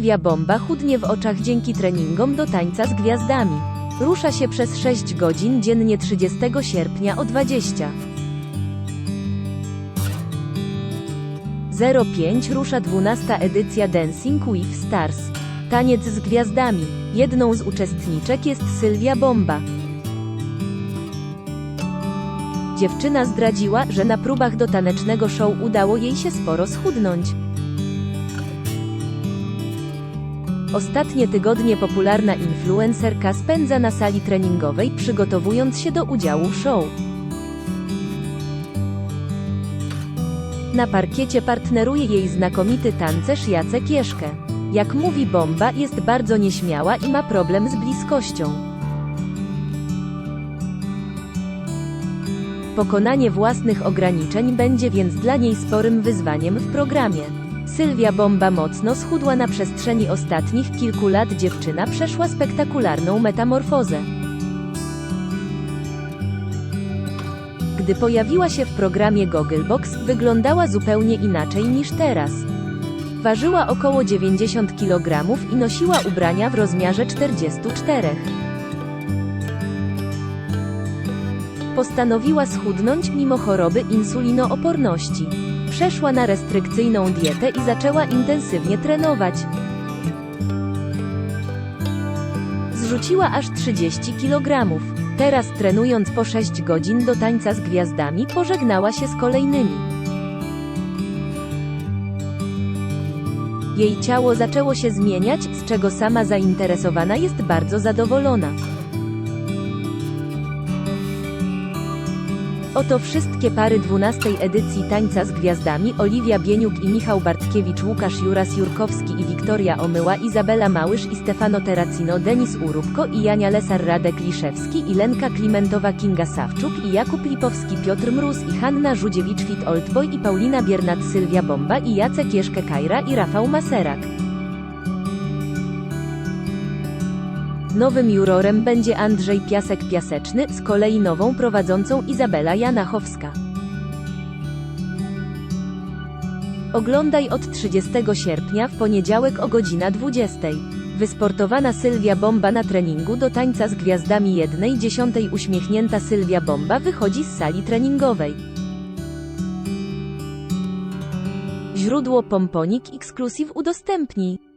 Sylwia Bomba chudnie w oczach dzięki treningom do tańca z gwiazdami. Rusza się przez 6 godzin dziennie 30 sierpnia o 20. 05 rusza 12 edycja Dancing with Stars. Taniec z gwiazdami. Jedną z uczestniczek jest Sylwia Bomba. Dziewczyna zdradziła, że na próbach do tanecznego show udało jej się sporo schudnąć. Ostatnie tygodnie popularna influencerka spędza na sali treningowej przygotowując się do udziału w show. Na parkiecie partneruje jej znakomity tancerz Jacek Jeszkę. Jak mówi Bomba, jest bardzo nieśmiała i ma problem z bliskością. Pokonanie własnych ograniczeń będzie więc dla niej sporym wyzwaniem w programie. Sylwia Bomba mocno schudła na przestrzeni ostatnich kilku lat dziewczyna przeszła spektakularną metamorfozę. Gdy pojawiła się w programie Gogglebox, wyglądała zupełnie inaczej niż teraz. Ważyła około 90 kg i nosiła ubrania w rozmiarze 44. Postanowiła schudnąć mimo choroby insulinooporności. Przeszła na restrykcyjną dietę i zaczęła intensywnie trenować. Zrzuciła aż 30 kg. Teraz trenując po 6 godzin do tańca z gwiazdami, pożegnała się z kolejnymi. Jej ciało zaczęło się zmieniać, z czego sama zainteresowana jest bardzo zadowolona. Oto wszystkie pary 12 edycji Tańca z Gwiazdami Oliwia Bieniuk i Michał Bartkiewicz Łukasz Juras Jurkowski i Wiktoria Omyła Izabela Małysz i Stefano Terracino Denis Urubko i Jania Lesar Radek Liszewski i Lenka Klimentowa Kinga Sawczuk i Jakub Lipowski Piotr Mróz i Hanna Żudziewicz Fit Oldboy i Paulina Biernat Sylwia Bomba i Jacek Jeszkę Kajra i Rafał Maserak. Nowym jurorem będzie Andrzej Piasek-Piaseczny, z kolei nową prowadzącą Izabela Janachowska. Oglądaj od 30 sierpnia w poniedziałek o godzina 20. Wysportowana Sylwia Bomba na treningu do tańca z gwiazdami 1.10 uśmiechnięta Sylwia Bomba wychodzi z sali treningowej. Źródło Pomponik Exclusive udostępnij.